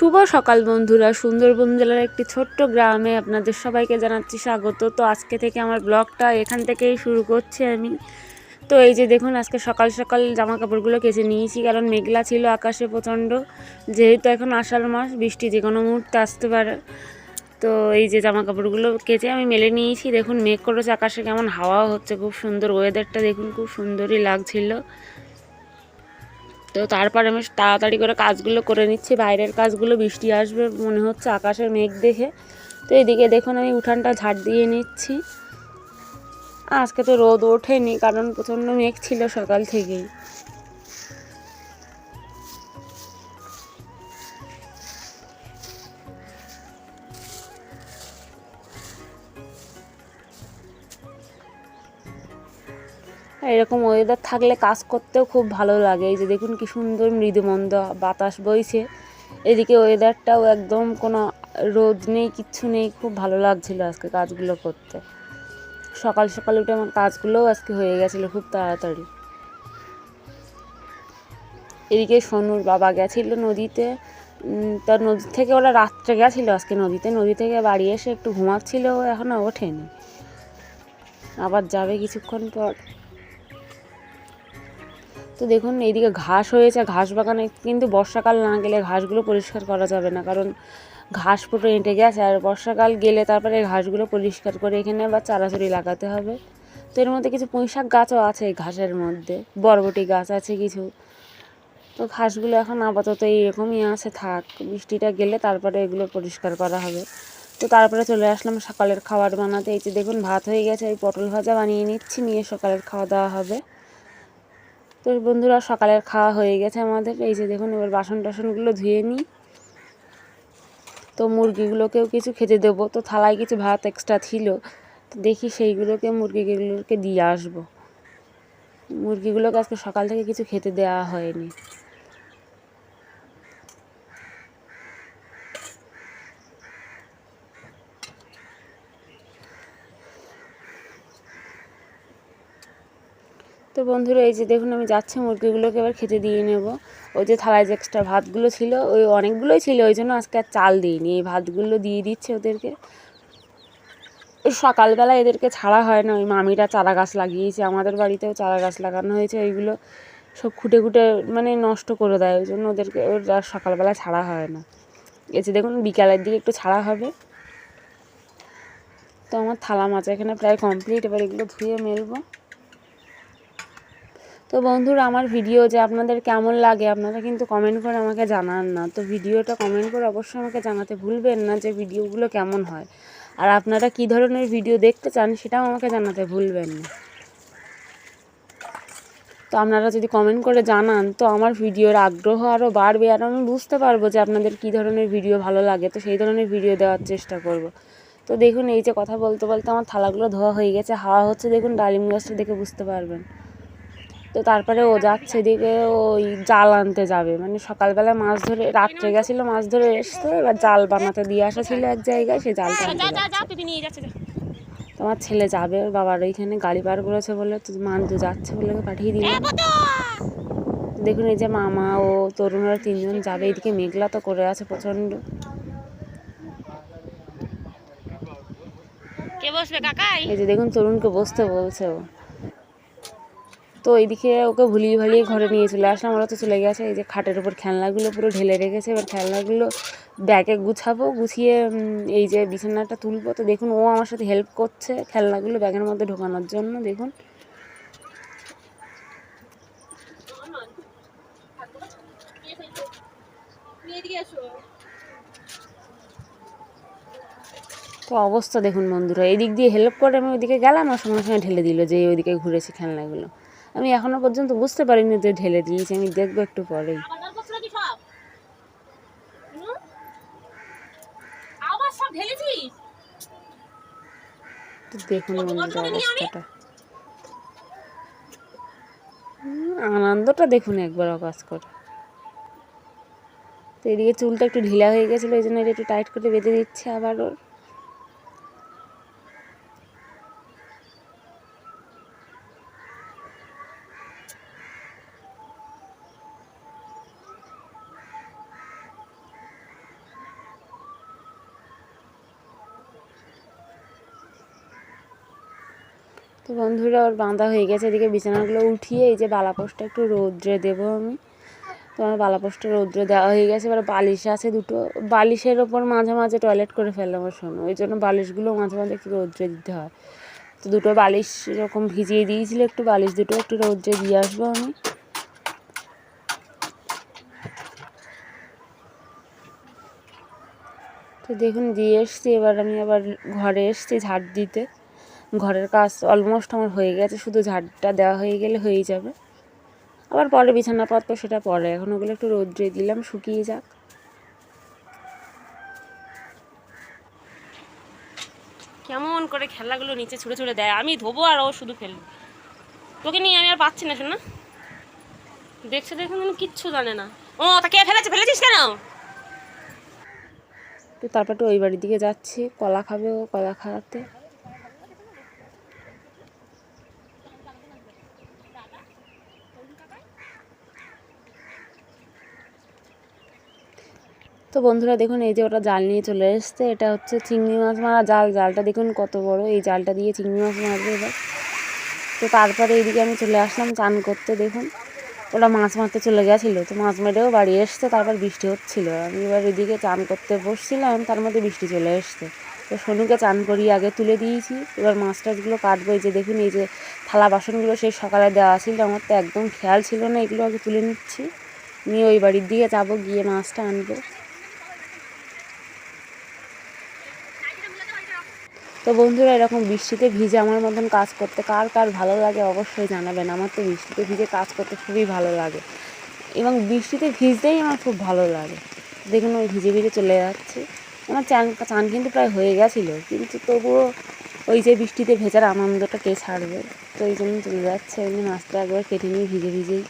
শুভ সকাল বন্ধুরা। সুন্দরবন জেলার একটি ছোট্ট গ্রামে আপনাদের সবাইকে জানাচ্ছি স্বাগত। তো আজকে থেকে আমার ব্লগটা এখান থেকেই শুরু করছি আমি। তো এই যে দেখুন, আজকে সকাল সকাল জামা কাপড়গুলো কেচে নিয়েছি, কারণ মেঘলা ছিল আকাশে প্রচণ্ড। যেহেতু এখন আষাঢ় মাস, বৃষ্টি যে কোনো মুহূর্তে আসতে পারে। তো এই যে জামা কাপড়গুলো কেচে আমি মেলে নিয়েছি। দেখুন, মেঘ করেছে আকাশে, কেমন হাওয়া হচ্ছে। খুব সুন্দর ওয়েদারটা দেখুন, খুব সুন্দরই লাগছিল। তো তারপর আমি তাড়াতাড়ি করে কাজগুলো করে নিচ্ছি। বাইরের কাজগুলো বৃষ্টি আসবে মনে হচ্ছে আকাশের মেঘ দেখে। তো এদিকে দেখুন আমি উঠানটা ঝাড় দিয়ে নিচ্ছি। আজকে তো রোদ ওঠেনি, কারণ প্রচণ্ড মেঘ ছিল সকাল থেকেই। এরকম ওয়েদার থাকলে কাজ করতেও খুব ভালো লাগে। এই যে দেখুন কি সুন্দর মৃদুমন্দ বাতাস বইছে। এদিকে ওয়েদারটাও একদম কোনো রোদ নেই, কিচ্ছু নেই, খুব ভালো লাগছিল আজকে কাজগুলো করতে। সকাল সকাল উঠে আমার কাজগুলোও আজকে হয়ে গেছিল খুব তাড়াতাড়ি। এদিকে সোনুর বাবা গেছিল নদীতে। তার নদী থেকে ওরা রাত্রে গেছিল আজকে নদীতে। নদী থেকে বাড়ি এসে একটু ঘুমাচ্ছিল এখনও ওঠেনি। আবার যাবে কিছুক্ষণ পর। তো দেখুন, এইদিকে ঘাস হয়েছে, ঘাস বাগানে কিন্তু বর্ষাকাল না গেলে ঘাসগুলো পরিষ্কার করা যাবে না। কারণ ঘাস পুরো এঁটে গেছে আর বর্ষাকাল গেলে তারপরে ঘাসগুলো পরিষ্কার করে এখানে আবার চারাচুরি লাগাতে হবে। তো এর মধ্যে কিছু পুঁইশাক গাছও আছে ঘাসের মধ্যে, বরবটি গাছ আছে কিছু। তো ঘাসগুলো এখন আপাতত এইরকমই আছে, থাক, বৃষ্টিটা গেলে তারপরে এগুলো পরিষ্কার করা হবে। তো তারপরে চলে আসলাম সকালের খাবার বানাতে। এই যে দেখুন, ভাত হয়ে গেছে, এই পটল ভাজা বানিয়ে নিচ্ছি, নিয়ে সকালের খাওয়া দাওয়া হবে। তো বন্ধুরা সকালের খাওয়া হয়ে গেছে আমাদের। এই যে দেখুন, এবার বাসন টাসনগুলো ধুয়ে নিই। তো মুরগিগুলোকেও কিছু খেতে দেবো। তো থালায় কিছু ভাত এক্সট্রা ছিল। তো দেখি সেইগুলোকে, মুরগিগুলোকে দিয়ে আসব। মুরগিগুলোকে আজকে সকাল থেকে কিছু খেতে দেওয়া হয়নি। তো বন্ধুরা, এই যে দেখুন, আমি যাচ্ছি, মুরগিগুলোকে এবার খেতে দিয়ে নেব। ওই যে থালায় যে এক্সট্রা ভাতগুলো ছিল, ওই অনেকগুলোই ছিল, ওই জন্য আজকে আর চাল দিইনি। এই ভাতগুলো দিয়ে দিচ্ছে ওদেরকে। ওই সকালবেলা এদেরকে ছাড়া হয় না, ওই মামিরা চারা গাছ লাগিয়েছে, আমাদের বাড়িতেও চারা গাছ লাগানো হয়েছে ওইগুলো সব খুঁটে খুঁটে মানে নষ্ট করে দেয়, ওই জন্য ওদেরকে ওর সকালবেলা ছাড়া হয় না। এসে দেখুন, বিকালের দিকে একটু ছাড়া হবে। তো আমার থালা মাছ এখানে প্রায় কমপ্লিট এবার এগুলো ধুয়ে মেলবো। তো বন্ধুরা, আমার ভিডিও যে আপনাদের কেমন লাগে, আপনারা কিন্তু কমেন্ট করে আমাকে জানান না। তো ভিডিওটা কমেন্ট করে অবশ্যই আমাকে জানাতে ভুলবেন না যে ভিডিওগুলো কেমন হয়। আর আপনারা কী ধরনের ভিডিও দেখতে চান, সেটাও আমাকে জানাতে ভুলবেন না। তো আপনারা যদি কমেন্ট করে জানান, তো আমার ভিডিওর আগ্রহ আরও বাড়বে। আর আমি বুঝতে পারব যে আপনাদের কী ধরনের ভিডিও ভালো লাগে, তো সেই ধরনের ভিডিও দেওয়ার চেষ্টা করব। তো দেখুন, এই যে কথা বলতে বলতে আমার থালাগুলো ধোয়া হয়ে গেছে, হাওয়া হচ্ছে। দেখুন, ডালিম গাছটা দেখে বুঝতে পারবেন। তো তারপরে ও যাচ্ছে এদিকে ওই জাল আনতে যাবে। মানে সকালবেলা মাছ ধরে রাত্রে গেছিল মাছ ধরে এসছে এবার জাল বানাতে দিয়ে আসা ছিল এক জায়গায় সে জালটা তোমার ছেলে যাবে ওর বাবার ওইখানে গাড়ি পার করেছে বলে তো মানজু যাচ্ছে বলে পাঠিয়ে দিল দেখুন এই যে মামা ও তরুণরা তিনজন যাবে এদিকে মেঘলা তো করে আছে প্রচণ্ড এই যে দেখুন তরুণকে বসতে বলছে ও। তো এইদিকে ওকে ভুলিয়ে ভালিয়ে ঘরে নিয়ে চলে আসলাম। ওরা তো চলে গেছে, এই যে খাটের উপর খেলনাগুলো পুরো ঢেলে রেখেছে। এবার খেলনাগুলো ব্যাগে গুছাবো, গুছিয়ে এই যে বিছানাটা তুলবো। তো দেখুন, ও আমার সাথে হেল্প করছে খেলনাগুলো ব্যাগের মধ্যে ঢোকানোর জন্য, দেখুন। তো অবস্থা দেখুন বন্ধুরা, এদিক দিয়ে হেল্প করে আমি ওইদিকে গেলাম, আর সঙ্গে সঙ্গে ঢেলে দিল যে ওইদিকে ঘুরেছি খেলনাগুলো। আমি এখনও পর্যন্ত বুঝতে পারিনি যে ঢেলে দিয়েছি আমি দেখব একটু পরেই। দেখুন অবস্থাটা। আনন্দটা দেখুন একবার অকাশ করে। তো এদিকে চুলটা একটু ঢিলা হয়ে গেছিল এই জন্য এটা একটু টাইট করে বেঁধে দিচ্ছে আবার ওর। তো বন্ধুরা, ওর বাঁধা হয়ে গেছে। এদিকে বিছানাগুলো উঠিয়ে এই যে বালাপোষটা একটু রৌদ্রে দেবো আমি। তো আমার বালাপোষটা রৌদ্রে দেওয়া হয়ে গেছে। এবার বালিশ আছে দুটো। বালিশের ওপর মাঝে মাঝে টয়লেট করে ফেললাম আমার শোনো ওই জন্য বালিশগুলো মাঝে মাঝে একটু রৌদ্রে দিতে হয়। তো দুটো বালিশ এরকম ভিজিয়ে দিয়েছিল একটু। বালিশ দুটো একটু রৌদ্রে দিয়ে আসব আমি। তো দেখুন, দিয়ে এসছি। এবার আমি আবার ঘরে এসছি ঝাড় দিতে। ঘরের কাজ অলমোস্ট আমার হয়ে গেছে শুধু ঝাড়টা দেওয়া হয়ে গেলে হয়েই যাবে। আবার পরে বিছানা পাতবো সেটা পরে এখন ওগুলো একটু রোদ্রে দিলাম শুকিয়ে যাক। কেমন করে খেলাগুলো নিচে ছুঁড়ে ছুঁড়ে দেয় আমি ধোবো আর ও শুধু ফেলব তোকে নিয়ে আমি আর পাচ্ছি না শোন না। দেখছে দেখুন আমি কিচ্ছু জানে না। ও তা কে ফেলেছে ফেলেছিস কেন? তো তারপর একটু ওই বাড়ির দিকে যাচ্ছি কলা খাবে ও কলা খাওয়াতে। তো বন্ধুরা দেখুন, এই যে ওটা জাল নিয়ে চলে এসছে। এটা হচ্ছে চিংড়ি মাছ মারা জাল। জালটা দেখুন কত বড়। এই জালটা দিয়ে চিংড়ি মাছ মারবে এবার। তো তারপরে এইদিকে আমি চলে আসলাম চান করতে, দেখুন। ওরা মাছ মারতে চলে গেছিল। তো মাছ মেরেও বাড়ি এসছে, তারপর বৃষ্টি হচ্ছিল। আমি এবার এদিকে চান করতে বসছিলাম, তার মধ্যে বৃষ্টি চলে এসছে। তো সোনুকে চান করিয়ে আগে তুলে দিয়েছি। এবার মাছ টাছগুলো কাটবো। এই যে দেখুন, এই যে থালা বাসনগুলো সেই সকালে দেওয়া ছিল। আমার তো একদম খেয়াল ছিল না, এগুলো আগে তুলে নিচ্ছি। নিয়ে ওই বাড়ির দিকে যাব, গিয়ে মাছটা আনব। তো বন্ধুরা, এরকম বৃষ্টিতে ভিজে আমার মতন কাজ করতে কার কার ভালো লাগে অবশ্যই জানাবেন। আমার তো বৃষ্টিতে ভিজে কাজ করতে খুবই ভালো লাগে এবং বৃষ্টিতে ভিজতেই আমার খুব ভালো লাগে। দেখুন ওই ভিজে ভিজে চলে যাচ্ছে। আমার চান চান কিন্তু প্রায় হয়ে গেছিল, কিন্তু তবুও ওই যে বৃষ্টিতে ভেজার আনন্দটা কে ছাড়বে? তো এই জন্য চলে যাচ্ছে। এমনি মাছটা একবার কেটে নিয়ে ভিজে ভিজেই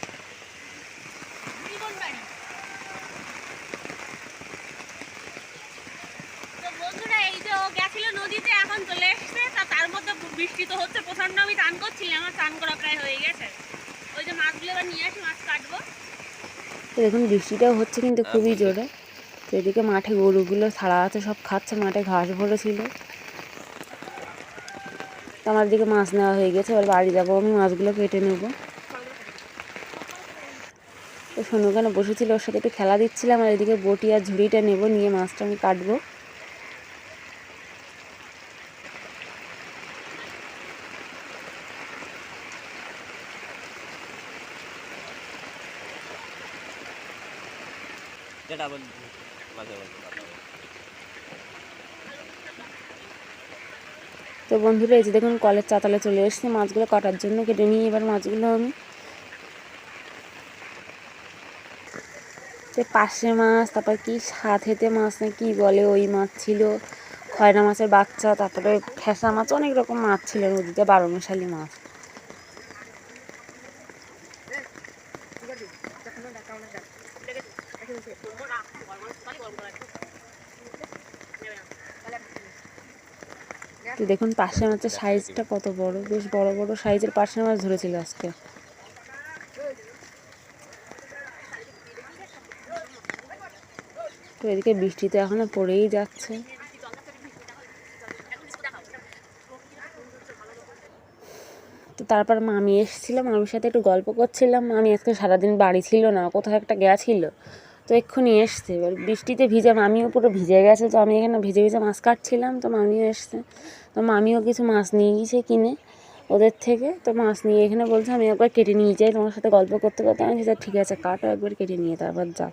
তো বন্ধুরা এই যে ও গেছিল নদীতে এখন চলে এসছে তা তার মধ্যে বৃষ্টি তো হচ্ছে প্রচণ্ড আমি চান করছিলাম আমার চান করা প্রায় হয়ে গেছে ওই যে মাছগুলো এবার নিয়ে আসি মাছ কাটবো তো দেখুন বৃষ্টিটাও হচ্ছে কিন্তু খুবই জোরে। তো এদিকে মাঠে গরুগুলো ছাড়া আছে সব খাচ্ছে মাঠে ঘাস ভরে ছিল আমার দিকে মাছ নেওয়া হয়ে গেছে এবার বাড়ি যাব আমি মাছগুলো কেটে নেব। তো কেন বসেছিল ওর সাথে একটু খেলা দিচ্ছিলাম আর এদিকে বটি আর ঝুড়িটা নেব নিয়ে মাছটা আমি কাটবো। মাঝে তো বন্ধুরা, এই যে দেখুন, কলের চাতালে চলে এসেছি মাছগুলো কাটার জন্য। কেটে নিয়ে এবার মাছগুলো আমি। সে পাশে মাছ, তারপর কি সাথেতে মাছ না কি বলে, ওই মাছ ছিল। খয়রা মাছের বাচ্চা, তারপরে ফ্যাসা মাছ, অনেক রকম মাছ ছিল নদীতে বারো মশালি মাছ। তো দেখুন পাশে মাছের সাইজটা কত বড়, বেশ বড় বড় সাইজের পাশে মাছ ধরেছিল আজকে। তো এদিকে বৃষ্টি তো এখনও পড়েই যাচ্ছে। তো তারপর মামি এসেছিল, মামির সাথে একটু গল্প করছিলাম। মামি আজকে সারাদিন বাড়ি ছিল না, কোথাও একটা গেছিল। তো এক্ষুনি এসছে। এবার বৃষ্টিতে ভিজে মামিও পুরো ভিজে গেছে। তো আমি এখানে ভিজে ভিজে মাছ কাটছিলাম তো মামিও এসছে। তো মামিও কিছু মাছ নিয়ে গিয়েছে কিনে ওদের থেকে। তো মাছ নিয়ে এখানে বলছে আমি একবার কেটে নিয়ে যাই তোমার সাথে গল্প করতে করতে। আমি বলছি, ঠিক আছে কাটো একবার কেটে নিয়ে তারপর যাও।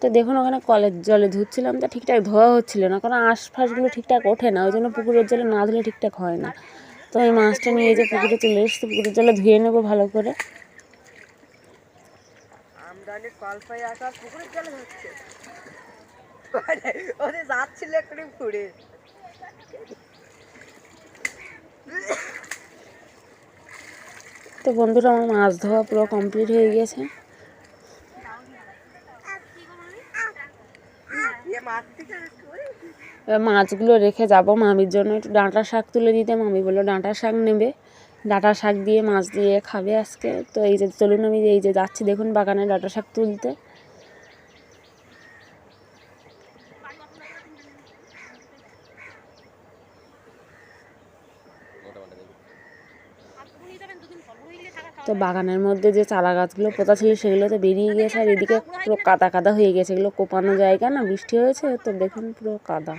তো দেখুন ওখানে কলের জলে ধুচ্ছিলাম। তা ঠিকঠাক ধোয়া হচ্ছিল না কারণ আশপাশগুলো ঠিকঠাক ওঠে না। ওই জন্য পুকুরের জলে না ধুলে ঠিকঠাক হয় না। তো এই মাছটা নিয়ে যে পুকুরে চলে এসেছি পুকুরের জলে ধুয়ে নেব ভালো করে। যাচ্ছিল একটু ঘুরে তো বন্ধুরা আমার মাছ ধোয়া পুরো কমপ্লিট হয়ে গেছে। মাছগুলো রেখে যাব মামির জন্য। একটু ডাঁটা শাক তুলে দিতে। মামি বলল, ডাঁটা শাক নেবে। ডাঁটা শাক দিয়ে মাছ দিয়ে খাবে আজকে। তো এই যে, চলুন আমি এই যে যাচ্ছি দেখুন বাগানে ডাঁটা শাক তুলতে। তো বাগানের মধ্যে যে চারা গাছগুলো পোতা ছিল সেগুলো তো বেরিয়ে গিয়েছে আর এদিকে পুরো কাদা কাদা হয়ে গেছে। এগুলো কোপানো জায়গা না বৃষ্টি হয়েছে তো দেখুন পুরো কাদা।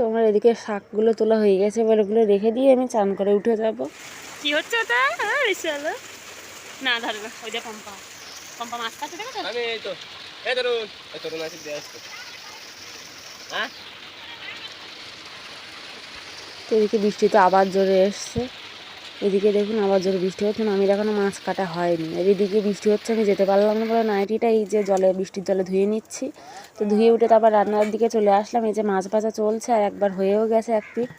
তো আমার এদিকে শাকগুলো তোলা হয়ে গেছে এবার ওগুলো রেখে দিয়ে আমি চান করে উঠে যাব। কি হচ্ছে ওটা? হ্যাঁ না ধরবে ওই যে পম্পা। পম্পা মাছ কাছে দেখো তো আমি এই তো এই ধরুন এই ধরুন আছে দেয়া আছে হ্যাঁ? তো এদিকে বৃষ্টিতে আবার জোরে এসছে। এদিকে দেখুন আবার জোরে বৃষ্টি হচ্ছে না আমি এখনও মাছ কাটা হয়নি। এদিকে বৃষ্টি হচ্ছে, আমি যেতে পারলাম না বলে নাইটিটা এই যে জলে, বৃষ্টির জলে ধুয়ে নিচ্ছি। তো ধুয়ে উঠে তারপর রান্নার দিকে চলে আসলাম, এই যে মাছ ভাজা চলছে আর একবার হয়েও গেছে এক পিঠ।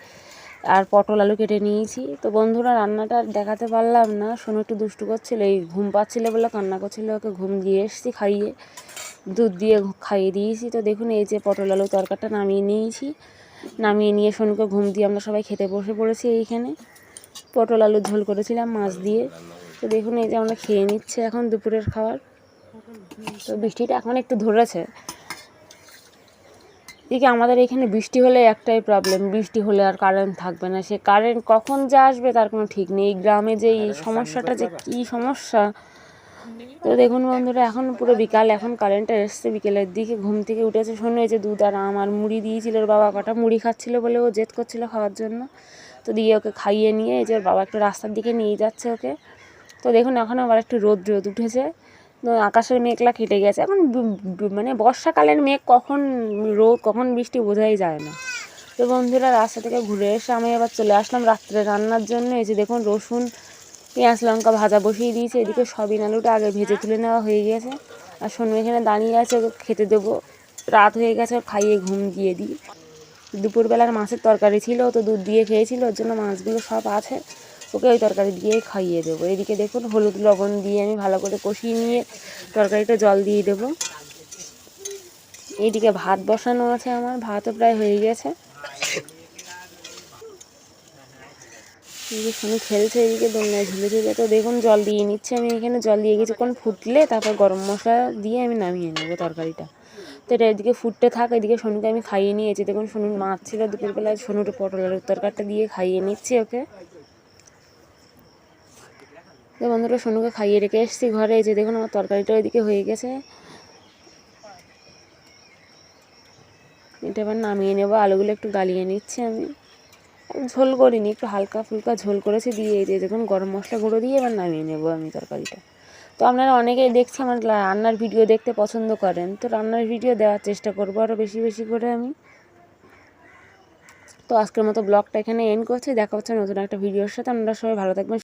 আর পটল আলু কেটে নিয়েছি। তো বন্ধুরা, রান্নাটা দেখাতে পারলাম না। শোনো একটু দুষ্টু করছিল, এই ঘুম পাচ্ছিল বলে কান্না করছিল, ওকে ঘুম দিয়ে এসেছি খাইয়ে। দুধ দিয়ে খাইয়ে দিয়েছি। তো দেখুন এই যে পটল আলু তরকারিটা নামিয়ে নিয়েছি। নামিয়ে নিয়ে সোনুকে ঘুম দিয়ে আমরা সবাই খেতে বসে পড়েছি এইখানে। পটল আলুর ঝোল করেছিলাম, মাছ দিয়ে। তো দেখুন, এই যে আমরা খেয়ে নিচ্ছে এখন দুপুরের খাবার। তো বৃষ্টিটা এখন একটু ধরেছে। এদিকে আমাদের এখানে বৃষ্টি হলে একটাই প্রবলেম বৃষ্টি হলে আর কারেন্ট থাকবে না। সে কারেন্ট কখন যে আসবে তার কোনো ঠিক নেই। এই গ্রামে যে এই সমস্যাটা যে কী সমস্যা? তো দেখুন বন্ধুরা, এখন পুরো বিকাল, এখন কারেন্টটা এসছে বিকেলের দিকে। ঘুম থেকে উঠেছে। শোনো যে দুধ আর আম আর মুড়ি দিয়েছিল বাবা কটা মুড়ি খাচ্ছিল বলে ও জেদ করছিল খাওয়ার জন্য। তো দিয়ে ওকে খাইয়ে নিয়ে এই যে ওর বাবা একটু রাস্তার দিকে নিয়ে যাচ্ছে ওকে। তো দেখুন এখন আবার একটু রোদ রোদ উঠেছে। তো আকাশের মেঘলা কেটে গেছে। এখন মানে বর্ষাকালের মেঘ কখন রোদ, কখন বৃষ্টি বোঝাই যায় না। তো বন্ধুরা রাস্তা থেকে ঘুরে এসে আমি আবার চলে আসলাম রাত্রে রান্নার জন্য। এই যে দেখুন রসুন, পেঁয়াজ, লঙ্কা ভাজা বসিয়ে দিয়েছি। এদিকে সবিন আলুটা আগে ভেজে তুলে নেওয়া হয়ে গেছে। আর সোনু এখানে দাঁড়িয়ে আছে, ওকে খেতে দেবো। রাত হয়ে গেছে খাইয়ে ঘুম দিয়ে দিই। দুপুরবেলার মাছের তরকারি ছিল তো দুধ দিয়ে খেয়েছিল, ওর জন্য মাছগুলো সব আছে। ওকে ওই তরকারি দিয়েই খাইয়ে দেবো। এদিকে দেখুন, হলুদ লবণ দিয়ে আমি ভালো করে কষিয়ে নিয়ে তরকারিটা জল দিয়ে দেবো। এইদিকে ভাত বসানো আছে আমার, ভাতও প্রায় হয়ে গেছে। এদিকে শুনি খেলছে এদিকে দোলনায় ঝুলে ঝুলে তো দেখুন জল দিয়ে নিচ্ছে। আমি এখানে জল দিয়ে কিছুক্ষণ ফুটলে তারপর গরম মশলা দিয়ে আমি নামিয়ে নেব তরকারিটা। তো এটা এদিকে ফুটতে থাক, এদিকে সোনুকে আমি খাইয়ে নিয়েছি। দেখুন সোনুর মাছ ছিল দুপুরবেলায় সোনুর পটল আলুর তরকারিটা দিয়ে খাইয়ে নিচ্ছি ওকে। তো বন্ধুরা, সোনুকে খাইয়ে রেখে এসেছি ঘরে। যে দেখুন, আমার তরকারিটা এদিকে হয়ে গেছে। এটা এবার নামিয়ে নেব। আলুগুলো একটু গালিয়ে নিচ্ছি আমি। ঝোল করিনি, একটু হালকা ফুলকা ঝোল করেছি। দিয়ে এই যে দেখুন, গরম মশলা গুঁড়ো দিয়ে এবার নামিয়ে নেব আমি তরকারিটা। তো আপনারা অনেকেই দেখছি আমার রান্নার ভিডিও দেখতে পছন্দ করেন। তো রান্নার ভিডিও দেওয়ার চেষ্টা করব আরও বেশি বেশি করে আমি। তো আজকের মতো ব্লগটা এখানে এন্ড করছি। দেখা হচ্ছে নতুন একটা ভিডিওর সাথে। আপনারা সবাই ভালো থাকবেন